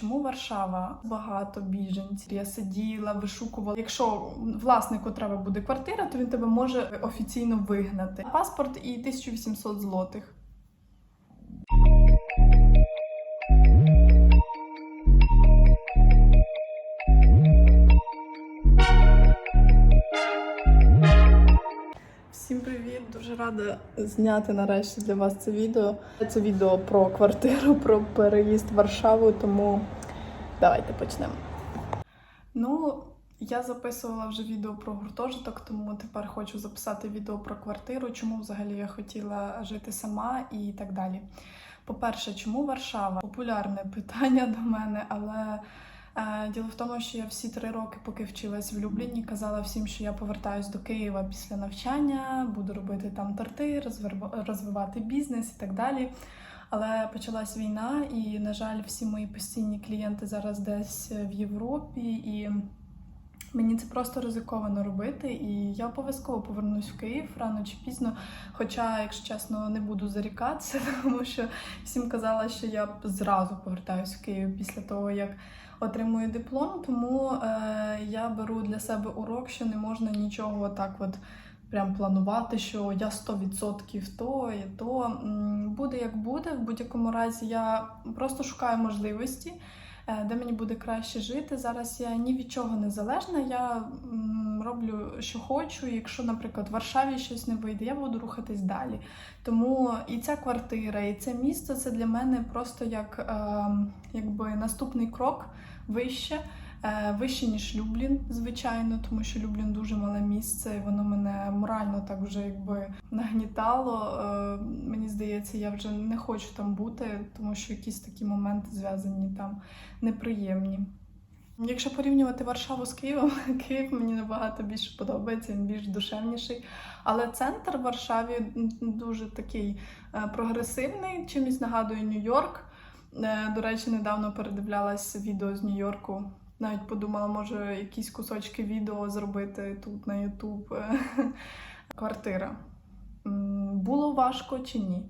чому Варшава? Багато біженців. Я сиділа, вишукувала. Якщо власнику треба буде квартира, то він тебе може офіційно вигнати. Паспорт і 1800 злотих. Дуже рада зняти нарешті для вас це відео. Це відео про квартиру, про переїзд в Варшаву, тому давайте почнемо. Ну, я записувала вже відео про гуртожиток, тому тепер хочу записати відео про квартиру, чому взагалі я хотіла жити сама і так далі. По-перше, чому Варшава? Популярне питання до мене, але діло в тому, що я всі три роки, поки вчилась в Любліні, казала всім, що я повертаюсь до Києва після навчання, буду робити там торти, розвивати бізнес і так далі. Але почалась війна, і, на жаль, всі мої постійні клієнти зараз десь в Європі, і мені це просто ризиковано робити. І я обов'язково повернусь в Київ рано чи пізно. Хоча, якщо чесно, не буду зарікатися, тому що всім казала, що я зразу повертаюсь в Київ після того, як отримую диплом. Тому е, я беру для себе урок, що не можна нічого так от. Прям планувати, що я 100% то і то буде як буде. В будь-якому разі я просто шукаю можливості, де мені буде краще жити. Зараз я ні від чого не залежна. Я роблю, що хочу. Якщо, наприклад, в Варшаві щось не вийде, я буду рухатись далі. Тому і ця квартира, і це місто це для мене просто як е, якби наступний крок вище. Е, Вище, ніж Люблін, звичайно, тому що Люблін дуже мале місце, і воно мене морально так вже якби нагнітало. Е, Мені здається, я вже не хочу там бути, тому що якісь такі моменти зв'язані там неприємні. Якщо порівнювати Варшаву з Києвом, Київ мені набагато більше подобається, він більш душевніший. Але центр в Варшаві дуже такий е, прогресивний, чимось нагадує Нью-Йорк. До речі, недавно передивлялась відео з Нью-Йорку. Навіть подумала, може якісь кусочки відео зробити тут на Ютуб. Квартира. Було важко чи ні?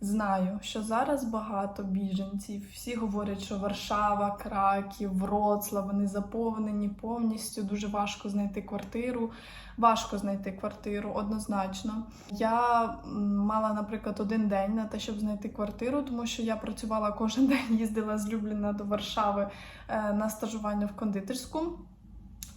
Знаю, що зараз багато біженців. Всі говорять, що Варшава, Краків, Вроцлав, вони заповнені повністю. Дуже важко знайти квартиру. Важко знайти квартиру, однозначно. Я мала, наприклад, один день на те, щоб знайти квартиру, тому що я працювала кожен день, їздила з Любліна до Варшави е, на стажування в кондитерську.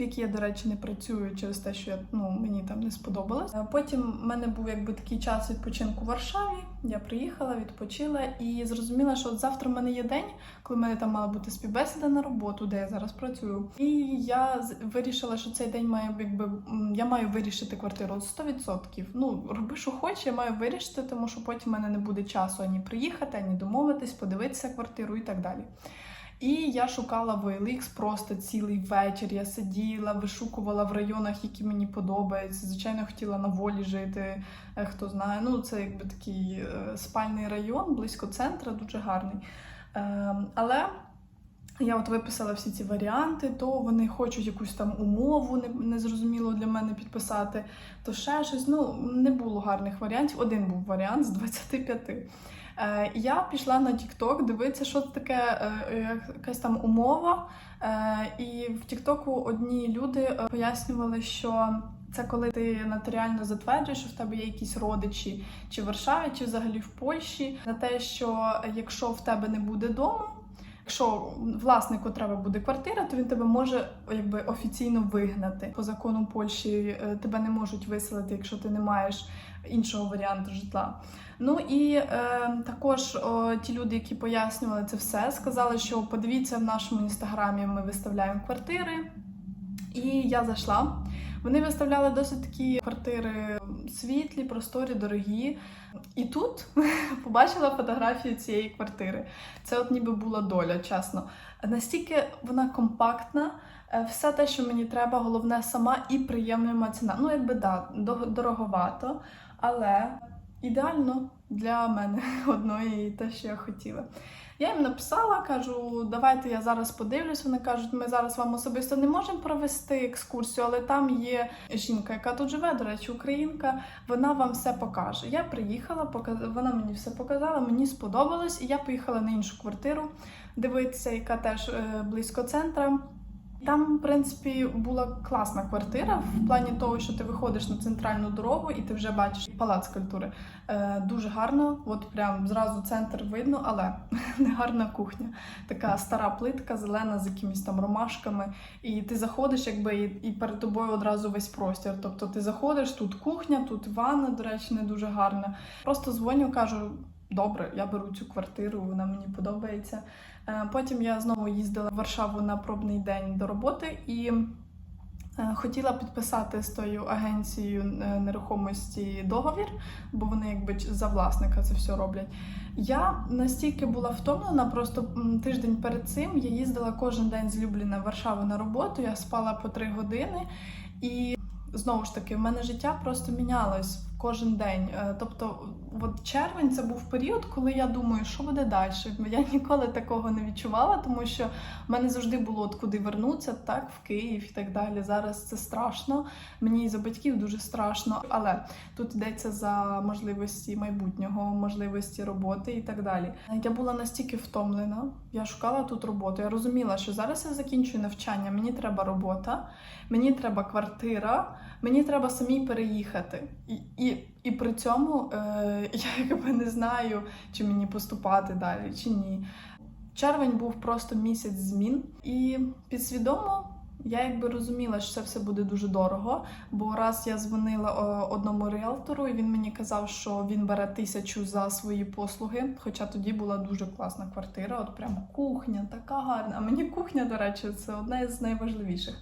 В я, до речі, не працюю через те, що я, ну, мені там не сподобалось. Потім в мене був якби такий час відпочинку в Варшаві. Я приїхала, відпочила і зрозуміла, що от завтра в мене є день, коли в мене там мала бути співбесіда на роботу, де я зараз працюю. І я вирішила, що цей день має якби я маю вирішити квартиру от 100%. Ну роби, що хочеш, я маю вирішити, тому що потім в мене не буде часу ані приїхати, ані домовитись, подивитися квартиру і так далі. І я шукала в просто цілий вечір. Я сиділа, вишукувала в районах, які мені подобаються. Звичайно, хотіла на волі жити. е, Хто знає, ну це якби такий е, спальний район, близько центра, дуже гарний. Е, Але я от виписала всі ці варіанти, то вони хочуть якусь там умову не- незрозуміло для мене підписати, то ще щось. Ну, не було гарних варіантів. Один був варіант з 25. Е, я пішла на TikTok дивитися, що це таке, е, як- якась там умова. Е, і в Тіктоку одні люди пояснювали, що це коли ти нотаріально затверджуєш, що в тебе є якісь родичі чи в Варшаві, чи взагалі в Польщі, на те, що якщо в тебе не буде дому. Якщо власнику треба буде квартира, то він тебе може якби офіційно вигнати. По закону Польщі тебе не можуть виселити, якщо ти не маєш іншого варіанту житла. Ну і е, також о, ті люди, які пояснювали це все, сказали, що подивіться в нашому інстаграмі, ми виставляємо квартири. І я зайшла. Вони виставляли досить такі квартири світлі, просторі, дорогі. І тут побачила фотографію цієї квартири. Це от ніби була доля, чесно. Настільки вона компактна, е, все те, що мені треба, головне сама і приємна ціна. Ну, якби да, до- дороговато, але ідеально для мене одної і те, що я хотіла. Я їм написала, кажу, давайте я зараз подивлюсь. Вони кажуть, ми зараз вам особисто не можемо провести екскурсію, але там є жінка, яка тут живе, до речі, українка. Вона вам все покаже. Я приїхала, вона мені все показала, мені сподобалось, і я поїхала на іншу квартиру дивитися, яка теж е, близько центра. Там, в принципі, була класна квартира в плані того, що ти виходиш на центральну дорогу і ти вже бачиш палац культури. Е, дуже гарно, от прям зразу центр видно, але не гарна кухня. Така стара плитка, зелена з якимись там ромашками. І ти заходиш, якби і, і перед тобою одразу весь простір. Тобто ти заходиш, тут кухня, тут ванна, до речі, не дуже гарна. Просто дзвоню, кажу. Добре, я беру цю квартиру, вона мені подобається. Е, Потім я знову їздила в Варшаву на пробний день до роботи і е, хотіла підписати з тою агенцією е, нерухомості договір, бо вони якби за власника це все роблять. Я настільки була втомлена, просто тиждень перед цим я їздила кожен день з Любліна в Варшаву на роботу, я спала по три години і. Знову ж таки, в мене життя просто мінялось кожен день. Е, Тобто, от червень це був період, коли я думаю, що буде далі. Я ніколи такого не відчувала, тому що в мене завжди було от куди вернутися, так, в Київ і так далі. Зараз це страшно. Мені і за батьків дуже страшно, але тут йдеться за можливості майбутнього, можливості роботи і так далі. Я була настільки втомлена, я шукала тут роботу. Я розуміла, що зараз я закінчую навчання, мені треба робота, мені треба квартира, мені треба самій переїхати. І, і, і при цьому е, я якби не знаю, чи мені поступати далі, чи ні. Червень був просто місяць змін, і підсвідомо я якби розуміла, що це все буде дуже дорого. Бо раз я дзвонила одному ріелтору, і він мені казав, що він бере тисячу за свої послуги. Хоча тоді була дуже класна квартира, от прям кухня, така гарна. А мені кухня, до речі, це одна з найважливіших.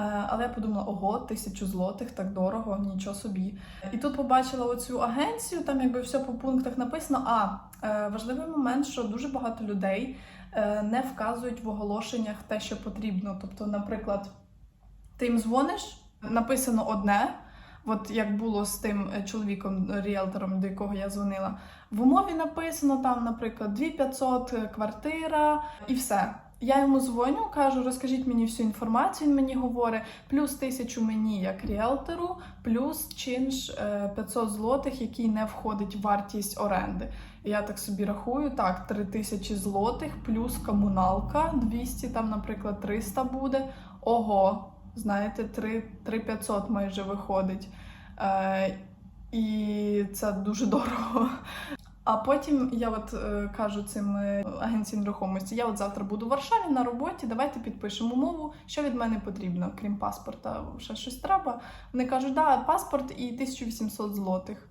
Е, Але я подумала, ого, тисячу злотих, так дорого, нічого собі. І тут побачила оцю агенцію, там якби все по пунктах написано. А е, важливий момент, що дуже багато людей е, не вказують в оголошеннях те, що потрібно. Тобто, наприклад, ти їм дзвониш, написано одне. От як було з тим чоловіком, ріелтором, до якого я дзвонила. В умові написано там, наприклад, 2500 квартира і все. Я йому дзвоню, кажу, розкажіть мені всю інформацію. Він мені говорить, плюс тисячу мені як ріелтору, плюс чинш е, 500 злотих, який не входить в вартість оренди. Я так собі рахую, так, 3000 злотих, плюс комуналка 200, там, наприклад, 300 буде. Ого, знаєте, 3, 3500 майже виходить. Е, і це дуже дорого. А потім я от е, кажу цим е, агенціям нерухомості, я от завтра буду в Варшаві на роботі, давайте підпишемо умову, що від мене потрібно, крім паспорта, ще щось треба. Вони кажуть, да, паспорт і 1800 злотих.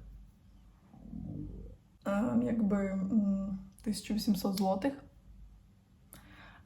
Е, якби 1800 злотих. Е,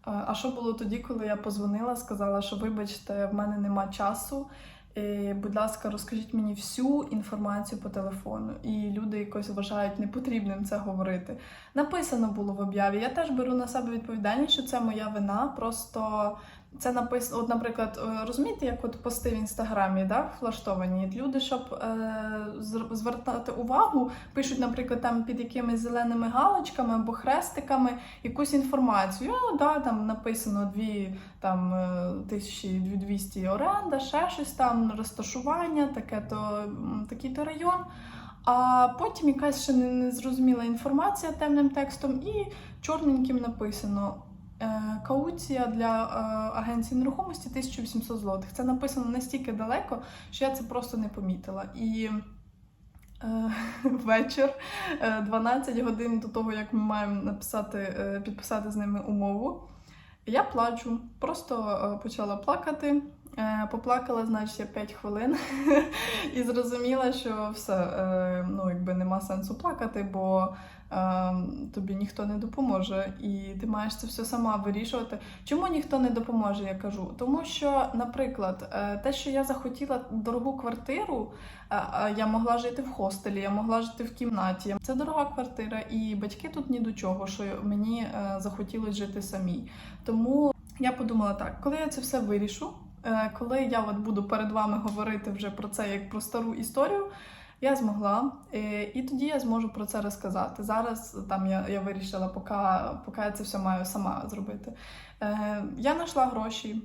А що було тоді, коли я позвонила, сказала, що вибачте, в мене нема часу. І, будь ласка, розкажіть мені всю інформацію по телефону. І люди якось вважають непотрібним це говорити. Написано було в об'яві. Я теж беру на себе відповідальність, що це моя вина. Просто це написано, от, наприклад, е, розумієте, як от пости в інстаграмі, да, влаштовані. Люди, щоб е, звертати увагу, пишуть, наприклад, там під якимись зеленими галочками або хрестиками якусь інформацію. О, да, там написано дві там е, 1200 оренда, ще щось там, розташування, таке то такий-то район. А потім якась ще не- незрозуміла інформація темним текстом і чорненьким написано. е, Кауція для е, агенції нерухомості 1800 злотих. Це написано настільки далеко, що я це просто не помітила. І е, вечір, е, 12 годин до того, як ми маємо написати, підписати з ними умову. Я плачу, просто почала плакати. Е, Поплакала, значить, я 5 хвилин і зрозуміла, що все, е, ну, якби нема сенсу плакати, бо е, тобі ніхто не допоможе, і ти маєш це все сама вирішувати. Чому ніхто не допоможе, я кажу? Тому що, наприклад, те, що я захотіла дорогу квартиру, я могла жити в хостелі, я могла жити в кімнаті. Це дорога квартира, і батьки тут ні до чого, що мені захотілося жити самій. Тому я подумала так, коли я це все вирішу, коли я от буду перед вами говорити вже про це як про стару історію, Я змогла, е, і тоді я зможу про це розказати. Зараз там я, я вирішила, поки, поки я це все маю сама зробити. Е, Я знайшла гроші,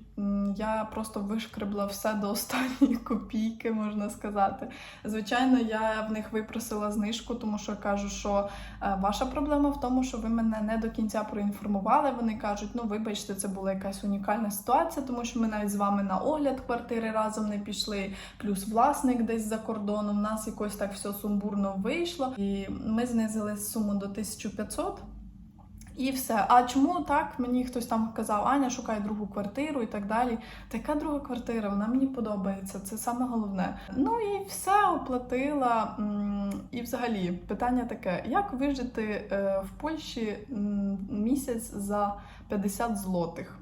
я просто вишкребла все до останньої копійки, можна сказати. Звичайно, я в них випросила знижку, тому що кажу, що е, ваша проблема в тому, що ви мене не до кінця проінформували. Вони кажуть, ну вибачте, це була якась унікальна ситуація, тому що ми навіть з вами на огляд квартири разом не пішли. Плюс власник десь за кордоном. У нас якось так все сумбурно вийшло, і ми знизили суму до 1500. І все. А чому так? Мені хтось там казав, Аня, шукай другу квартиру і так далі. Така друга квартира, вона мені подобається. Це саме головне. Ну і все оплатила. І взагалі питання таке: як вижити е, в Польщі місяць за 50 злотих?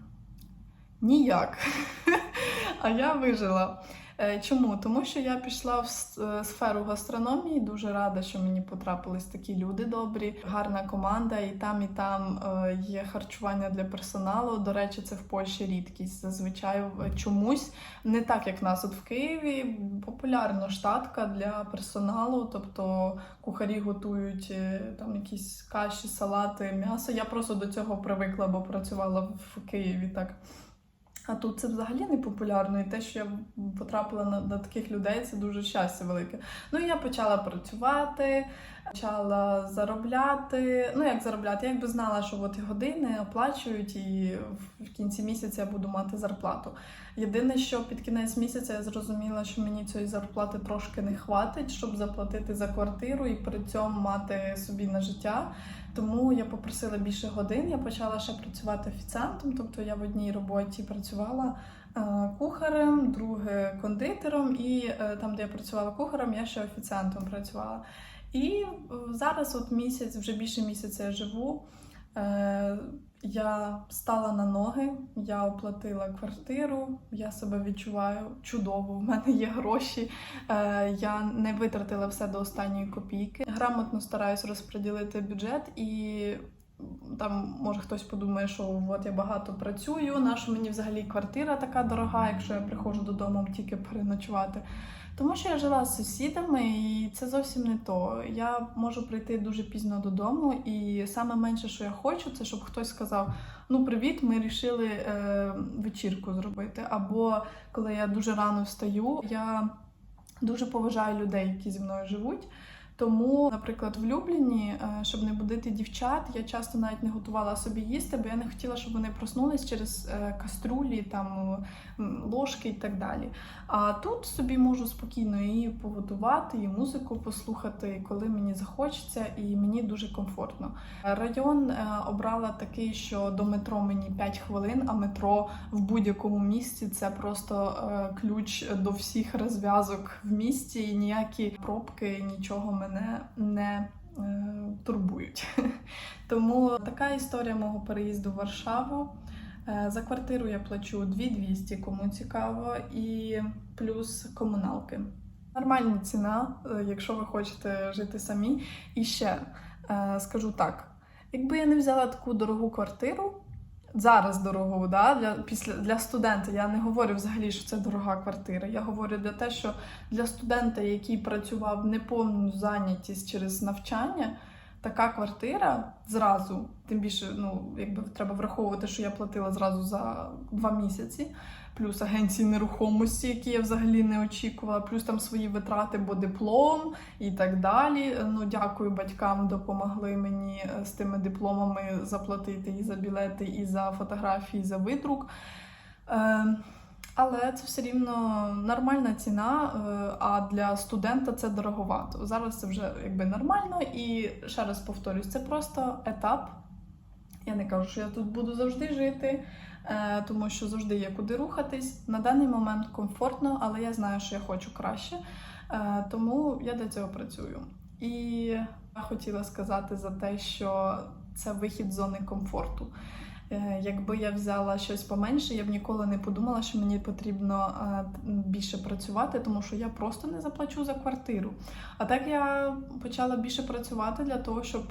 Ніяк. А я вижила. Е, Чому? Тому що я пішла в е, сферу гастрономії. Дуже рада, що мені потрапились такі люди добрі, гарна команда, і там, і там е, є харчування для персоналу. До речі, це в Польщі рідкість. Зазвичай чомусь не так, як нас от в Києві. Популярна штатка для персоналу, тобто кухарі готують там якісь каші, салати, м'ясо. Я просто до цього привикла, бо працювала в Києві так. А тут це взагалі не популярно, і те, що я потрапила на, на таких людей, це дуже щастя велике. Ну я почала працювати, почала заробляти. Ну як заробляти? Я якби знала, що от години оплачують, і в кінці місяця я буду мати зарплату. Єдине, що під кінець місяця я зрозуміла, що мені цієї зарплати трошки не хватить, щоб заплатити за квартиру і при цьому мати собі на життя. Тому я попросила більше годин. Я почала ще працювати офіціантом. Тобто я в одній роботі працювала е, кухарем, друге кондитером, і е, там, де я працювала кухарем, я ще офіціантом працювала. І е, зараз, от місяць, вже більше місяця я живу. Я стала на ноги, я оплатила квартиру, я себе відчуваю чудово. В мене є гроші. Е, я не витратила все до останньої копійки. Грамотно стараюсь розподілити бюджет і. Там може хтось подумає, що от я багато працюю, наша мені взагалі квартира така дорога, якщо я приходжу додому тільки переночувати. Тому що я жила з сусідами, і це зовсім не то. Я можу прийти дуже пізно додому, і саме менше, що я хочу, це щоб хтось сказав: Ну, привіт, ми вирішили е, вечірку зробити. Або коли я дуже рано встаю, я дуже поважаю людей, які зі мною живуть. Тому, наприклад, в Любліні, е, щоб не будити дівчат, я часто навіть не готувала собі їсти, бо я не хотіла, щоб вони проснулись через е, каструлі, там ложки і так далі. А тут собі можу спокійно і поготувати, і музику послухати, коли мені захочеться, і мені дуже комфортно. Район е, обрала такий, що до метро мені 5 хвилин, а метро в будь-якому місці це просто ключ до всіх розв'язок в місті, і ніякі пробки, нічого мене не е, турбують. Тому така історія мого переїзду в Варшаву. Е, За квартиру я плачу 2200, кому цікаво, і плюс комуналки. Нормальна ціна, е, якщо ви хочете жити самі. І ще скажу так: якби я не взяла таку дорогу квартиру, зараз дорогу, да, для, після, для студента, я не говорю взагалі, що це дорога квартира. Я говорю для те, що для студента, який працював неповну зайнятість через навчання, така квартира зразу, тим більше, ну, якби треба враховувати, що я платила зразу за два місяці, плюс агенції нерухомості, які я взагалі не очікувала, плюс там свої витрати, бо диплом і так далі. Ну, дякую батькам, допомогли мені е, з тими дипломами заплатити і за білети, і за фотографії, і за видрук. Е, але це все рівно нормальна ціна, е, а для студента це дороговато. Зараз це вже якби нормально, і ще раз повторюсь, це просто етап. Я не кажу, що я тут буду завжди жити, тому що завжди є куди рухатись. На даний момент комфортно, але я знаю, що я хочу краще, е, тому я для цього працюю. І я хотіла сказати за те, що це вихід з зони комфорту. Е, Якби я взяла щось поменше, я б ніколи не подумала, що мені потрібно е, більше працювати, тому що я просто не заплачу за квартиру. А так я почала більше працювати для того, щоб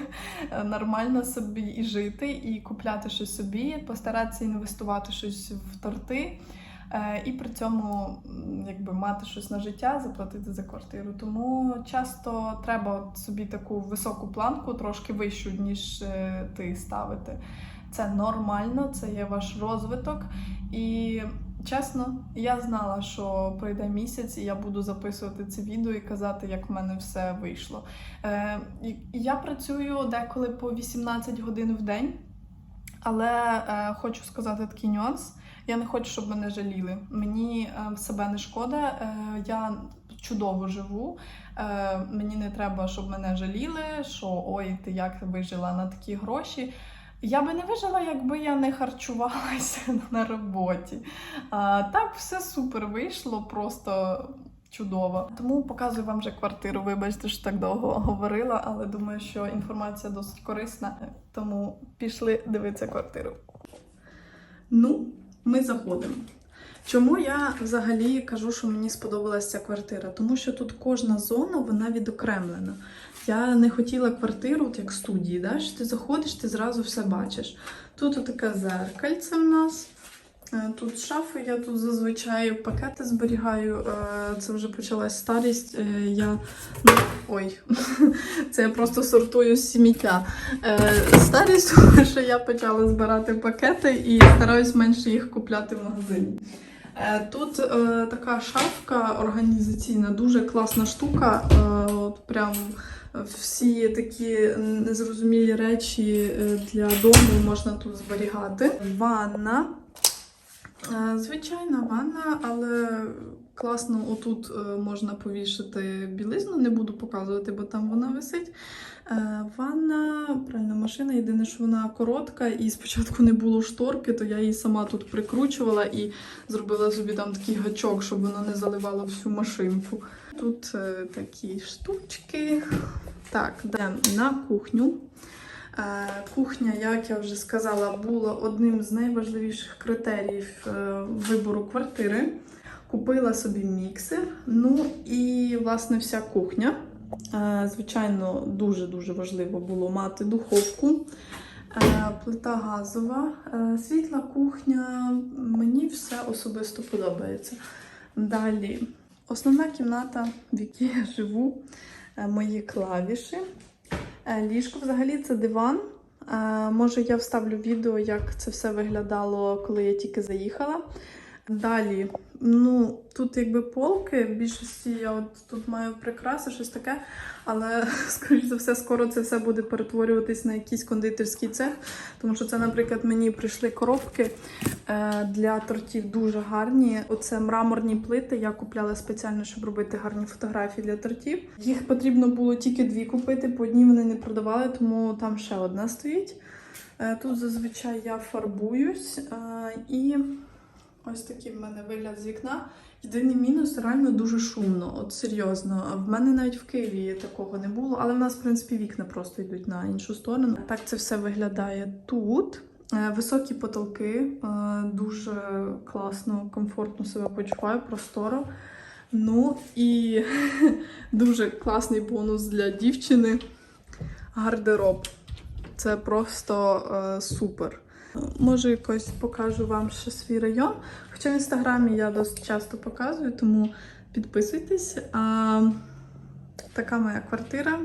нормально собі і жити, і купляти щось собі, постаратися інвестувати щось в торти. е, і при цьому якби мати щось на життя, заплатити за квартиру. Тому часто треба собі таку високу планку, трошки вищу, ніж ти ставити. Це нормально, це є ваш розвиток. І чесно, я знала, що пройде місяць, і я буду записувати це відео і казати, як в мене все вийшло. Е, я працюю деколи по 18 годин в день, але е, хочу сказати такий нюанс. Я не хочу, щоб мене жаліли. Мені е, себе не шкода, е, я чудово живу. Е, мені не треба, щоб мене жаліли, що ой, ти як вижила на такі гроші. Я би не вижила, якби я не харчувалася на роботі. А, так, все супер вийшло, просто чудово. Тому показую вам вже квартиру. Вибачте, що так довго говорила, але думаю, що інформація досить корисна. Тому пішли дивитися квартиру. Ну, ми заходимо. Чому я взагалі кажу, що мені сподобалася ця квартира? Тому що тут кожна зона вона відокремлена. Я не хотіла квартиру, от як студії, да? що ти заходиш, ти зразу все бачиш. Тут таке зеркальце в нас. Е, Тут шафи, я тут зазвичай пакети зберігаю. Е, Це вже почалась старість. Е, Я ну, ой, це я просто сортую. Е, Старість, що я почала збирати пакети і стараюсь менше їх купляти в магазині. Тут така шафка організаційна, дуже класна штука. От прям всі такі незрозумілі речі е, для дому можна тут зберігати. Ванна. Е, Звичайна ванна, але класно отут е, можна повішати білизну, не буду показувати, бо там вона висить. Е, Ванна, пральна машина, єдине, що вона коротка, і спочатку не було шторки, то я її сама тут прикручувала і зробила собі там такий гачок, щоб вона не заливала всю машинку. Тут е, такі штучки. Так, йдемо на кухню. Е, Кухня, як я вже сказала, була одним з найважливіших критеріїв е, вибору квартири. Купила собі міксер, ну і власне вся кухня. Е, Звичайно, дуже-дуже важливо було мати духовку. Е, Плита газова, Е, світла кухня. Мені все особисто подобається. Далі, основна кімната, в якій я живу, мої клавіші. Ліжко взагалі це диван. Може, я вставлю відео, як це все виглядало, коли я тільки заїхала. Далі, ну тут якби полки, в більшості я от тут маю прикраси, щось таке, але скоріш за все, скоро це все буде перетворюватись на якийсь кондитерський цех. Тому що це, наприклад, мені прийшли коробки е, для тортів дуже гарні. Оце мраморні плити. Я купляла спеціально, щоб робити гарні фотографії для тортів. Їх потрібно було тільки дві купити, по одній вони не продавали, тому там ще одна стоїть. Е, Тут зазвичай я фарбуюсь е, і ось такий в мене вигляд з вікна. Єдиний мінус реально дуже шумно, от серйозно. В мене навіть в Києві такого не було, але в нас, в принципі, вікна просто йдуть на іншу сторону. Так це все виглядає тут. Е, Високі потолки, е, дуже класно, комфортно себе почуваю, просторо. Ну і дуже класний бонус для дівчини гардероб. Це просто е, супер. Може, якось покажу вам ще свій район. Хоча в інстаграмі я досить часто показую, тому підписуйтесь. Така моя квартира,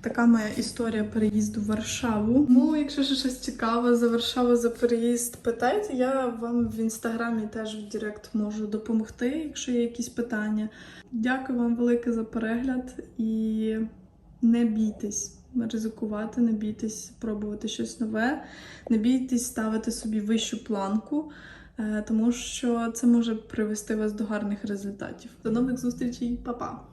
така моя історія переїзду в Варшаву. Ну, якщо щось цікаве за Варшаву, за переїзд, питайте. Я вам в інстаграмі теж в Директ можу допомогти, якщо є якісь питання. Дякую вам велике за перегляд і не бійтесь ризикувати, не бійтесь пробувати щось нове, не бійтесь ставити собі вищу планку, е, тому що це може привести вас до гарних результатів. До нових зустрічей, Па-па!